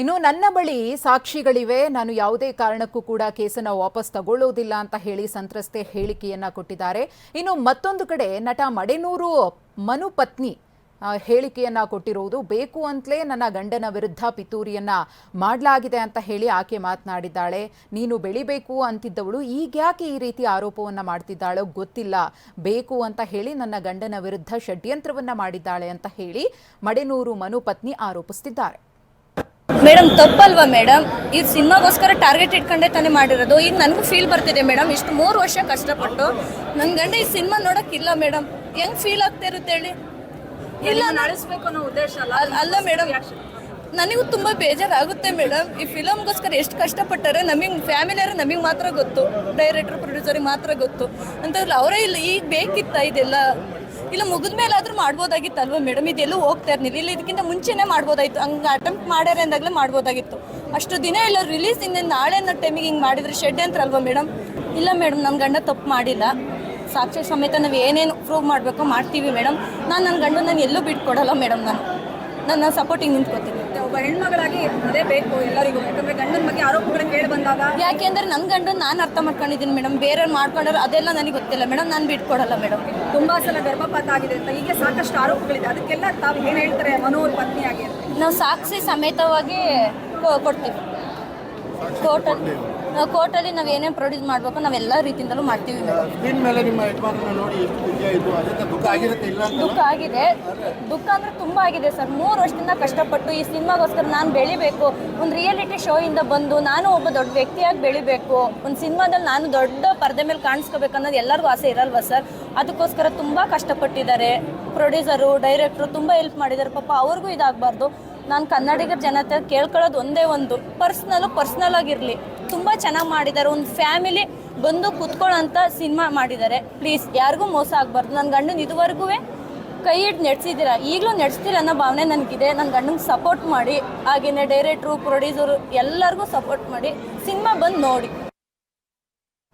ಇನ್ನು ನನ್ನ ಬಳಿ ಸಾಕ್ಷಿಗಳಿವೆ. ನಾನು ಯಾವುದೇ ಕಾರಣಕ್ಕೂ ಕೂಡ ಕೇಸನ್ನು ವಾಪಸ್ ತಗೊಳ್ಳೋದಿಲ್ಲ ಅಂತ ಹೇಳಿ ಸಂತ್ರಸ್ತೆ ಹೇಳಿಕೆಯನ್ನ ಕೊಟ್ಟಿದ್ದಾರೆ. ಇನ್ನು ಮತ್ತೊಂದು ಕಡೆ ನಟ ಮಡೆನೂರು ಮನು ಪತ್ನಿ ಹೇಳಿಕೆಯನ್ನ ಕೊಟ್ಟಿರುವುದು ಬೇಕು ಅಂತಲೇ ನನ್ನ ಗಂಡನ ವಿರುದ್ಧ ಪಿತೂರಿಯನ್ನ ಮಾಡಲಾಗಿದೆ ಅಂತ ಹೇಳಿ ಆಕೆ ಮಾತನಾಡಿದ್ದಾಳೆ. ನೀನು ಬೆಳಿಬೇಕು ಅಂತಿದ್ದವಳು ಈಗ ಯಾಕೆ ಈ ರೀತಿ ಆರೋಪವನ್ನು ಮಾಡ್ತಿದ್ದಾಳೋ ಗೊತ್ತಿಲ್ಲ. ಬೇಕು ಅಂತ ಹೇಳಿ ನನ್ನ ಗಂಡನ ವಿರುದ್ಧ ಷಡ್ಯಂತ್ರವನ್ನ ಮಾಡಿದ್ದಾಳೆ ಅಂತ ಹೇಳಿ ಮಡೆನೂರು ಮನು ಪತ್ನಿ ಆರೋಪಿಸ್ತಿದ್ದಾರೆ. Madam ತಪ್ಪಲ್ವಾ madam? ಈ ಸಿನಿಮಾಗೋಸ್ಕರ ಟಾರ್ಗೆಟ್ ಇಟ್ಕೊಂಡೇ ತಾನೇ ಮಾಡಿರೋದು. ಈಗ ನನಗೂ ಫೀಲ್ ಬರ್ತಿದೆ ಮೇಡಮ್ ಇಷ್ಟು ಮೂರು ವರ್ಷ ಕಷ್ಟಪಟ್ಟು ನನ್ನ ಗಂಡ ಈ ಸಿನಿಮಾ ನೋಡೋಕ್ಕಿಲ್ಲ ಮೇಡಮ್. ಹೆಂಗ್ ಫೀಲ್ ಆಗ್ತಾ ಇರುತ್ತೆ ಹೇಳಿ? ಇಲ್ಲ ನಡೆಸಬೇಕು ಅನ್ನೋ ಉದ್ದೇಶ ಅಲ್ಲ? ಅಲ್ಲ- ಮೇಡಮ್. ನನಗೂ ತುಂಬಾ ಬೇಜಾರಾಗುತ್ತೆ ಮೇಡಮ್. ಈ ಫಿಲಮ್ಗೋಸ್ಕರ ಎಷ್ಟು ಕಷ್ಟಪಟ್ಟಾರೆ ನಮಗೆ ಫ್ಯಾಮಿಲಿಯವರು ನಮಗೆ ಮಾತ್ರ ಗೊತ್ತು. ಡೈರೆಕ್ಟರ್ ಪ್ರೊಡ್ಯೂಸರಿಗೆ ಮಾತ್ರ ಗೊತ್ತು. ಅಂತಂದ್ರೆ ಅವರೇ ಇಲ್ಲ ಈಗ ಬೇಕಿತ್ತ ಇದೆಲ್ಲ? ಇಲ್ಲ, ಮುಗಿದ ಮೇಲೆ ಆದ್ರೂ ಮಾಡ್ಬೋದಾಗಿತ್ತಲ್ವಾ ಮೇಡಮ್? ಇದೆಲ್ಲೂ ಹೋಗ್ತಾ ಇರ್ನಿಲ್ಲ ಇಲ್ಲ, ಇದಕ್ಕಿಂತ ಮುಂಚೆನೇ ಮಾಡ್ಬೋದಾಯ್ತು. ಹಂಗೆ ಅಟೆಂಪ್ಟ್ ಮಾಡ್ಯಾರ ಅಂದಾಗಲೇ ಮಾಡ್ಬೋದಾಗಿತ್ತು. ಅಷ್ಟು ದಿನ ಇಲ್ಲ ರಿಲೀಸ್ ಇಂದ ನಾಳೆ ಅನ್ನೋ ಟೈಮಿಗೆ ಹಿಂಗೆ ಮಾಡಿದ್ರೆ ಶೆಡ್ ಅಂತ ಅಲ್ವಾ ಮೇಡಮ್? ಇಲ್ಲ ಮೇಡಮ್ ನಮ್ಮ ಗಂಡ ತಪ್ಪು ಮಾಡಿಲ್ಲ. ಸಾಕ್ಷಿ ಸಮೇತ ನಾವು ಏನೇನು ಪ್ರೂವ್ ಮಾಡಬೇಕು ಮಾಡ್ತೀವಿ ಮೇಡಮ್. ನಾನು ನನ್ನ ಗಂಡ ನಾನು ಎಲ್ಲೂ ಬಿಟ್ಕೊಡಲ್ಲ ಮೇಡಮ್ ನಾನು. ನನ್ನ ಸಪೋರ್ಟಿಂಗ್ ನಿಂತ್ಕೋತೀನಿ. ಒಬ್ಬ ಹೆಣ್ಮಗಳಾಗಿ ಅದೇ ಬೇಕು ಎಲ್ಲರಿಗೂ. ಯಾಕಂದ್ರೆ ಗಂಡನ ಬಗ್ಗೆ ಆರೋಪಗಳು ಕೇಳಿ ಬಂದಾಗ ಯಾಕೆಂದ್ರೆ ನನ್ನ ಗಂಡನ ನಾನು ಅರ್ಥ ಮಾಡ್ಕೊಂಡಿದ್ದೀನಿ ಮೇಡಮ್ ಬೇರೆ ಮಾಡ್ಕೊಂಡ್ರೆ ಅದೆಲ್ಲ ನನಗೆ ಗೊತ್ತಿಲ್ಲ. ಮೇಡಮ್ ನಾನು ಬಿಟ್ಕೊಡಲ್ಲ ಮೇಡಮ್ ತುಂಬಾ ಸಲ ಗರ್ಭಪಾತ ಆಗಿದೆ ಅಂತ ಈಗ ಸಾಕಷ್ಟು ಆರೋಪಗಳಿದೆ. ಅದಕ್ಕೆಲ್ಲ ತಾವು ಏನ್ ಹೇಳ್ತಾರೆ ಮನೋರ್ ಪತ್ನಿ ಆಗಿ ನಾವು ಸಾಕ್ಷಿ ಸಮೇತವಾಗಿ ಕೊ- ಕೊಡ್ತೀವಿ. ಕೋರ್ಟಲ್ಲಿ ನಾವು ಕೋರ್ಟಲ್ಲಿ ನಾವು ಏನೇನು ಪ್ರೊಡ್ಯೂಸ್ ಮಾಡಬೇಕು ನಾವೆಲ್ಲ ರೀತಿಯಿಂದಲೂ ಮಾಡ್ತೀವಿ ಮೇಡಮ್ ಸ್ಕ್ರೀನ್ ಮೇಲೆ ನಿಮ್ಮ ಯಜಮಾನರನ್ನ ನೋಡಿ ಎಷ್ಟು ಖುಷಿ ಆಯಿತು ಅದರಿಂದ ದುಃಖ ಆಗಿರುತ್ತೆ ಇಲ್ಲ ಅಂತ ದುಃಖ ಆಗಿದೆ. ದುಃಖ ಅಂದ್ರೆ ತುಂಬ ಆಗಿದೆ ಸರ್. ಮೂರು ವರ್ಷದಿಂದ ಕಷ್ಟಪಟ್ಟು ಈ ಸಿನಿಮಾಗೋಸ್ಕರ ನಾನು ಬೆಳಿಬೇಕು. ಒಂದು ರಿಯಾಲಿಟಿ ಶೋ ಇಂದ ಬಂದು ನಾನು ಒಬ್ಬ ದೊಡ್ಡ ವ್ಯಕ್ತಿಯಾಗಿ ಬೆಳಿಬೇಕು. ಒಂದು ಸಿನಿಮಾದಲ್ಲಿ ನಾನು ದೊಡ್ಡ ಪರದೆ ಮೇಲೆ ಕಾಣಿಸ್ಕೋಬೇಕು ಅನ್ನೋದು ಎಲ್ಲರಿಗೂ ಆಸೆ ಇರಲ್ವಾ ಸರ್? ಅದಕ್ಕೋಸ್ಕರ ತುಂಬ ಕಷ್ಟಪಟ್ಟಿದ್ದಾರೆ. ಪ್ರೊಡ್ಯೂಸರು ಡೈರೆಕ್ಟ್ರು ತುಂಬ ಹೆಲ್ಪ್ ಮಾಡಿದ್ದಾರೆ. ಪಾಪ ಅವ್ರಿಗೂ ಇದಾಗಬಾರ್ದು. ನಾನು ಕನ್ನಡಿಗರ ಜನತೆ ಕೇಳ್ಕೊಳ್ಳೋದು ಒಂದೇ ಒಂದು. ಪರ್ಸ್ನಲ್ಲು ಪರ್ಸ್ನಲ್ ಆಗಿರಲಿ. ತುಂಬ ಚೆನ್ನಾಗಿ ಮಾಡಿದ್ದಾರೆ. ಒಂದು ಫ್ಯಾಮಿಲಿ ಬಂದು ಕುತ್ಕೊಳ್ಳೋಂಥ ಸಿನಿಮಾ ಮಾಡಿದ್ದಾರೆ. ಪ್ಲೀಸ್ ಯಾರಿಗೂ ಮೋಸ ಆಗಬಾರ್ದು. ನನ್ನ ಗಂಡನ ಇದುವರೆಗೂ ಕೈ ಹಿಡ್ದು ನಡೆಸಿದ್ದೀರಾ? ಈಗಲೂ ನಡೆಸ್ತೀರ ಅನ್ನೋ ಭಾವನೆ ನನಗಿದೆ. ನನ್ನ ಗಂಡಂಗೆ ಸಪೋರ್ಟ್ ಮಾಡಿ ಹಾಗೆಯೇ ಡೈರೆಕ್ಟ್ರು ಪ್ರೊಡ್ಯೂಸರು ಎಲ್ಲರಿಗೂ ಸಪೋರ್ಟ್ ಮಾಡಿ, ಸಿನಿಮಾ ಬಂದು ನೋಡಿ.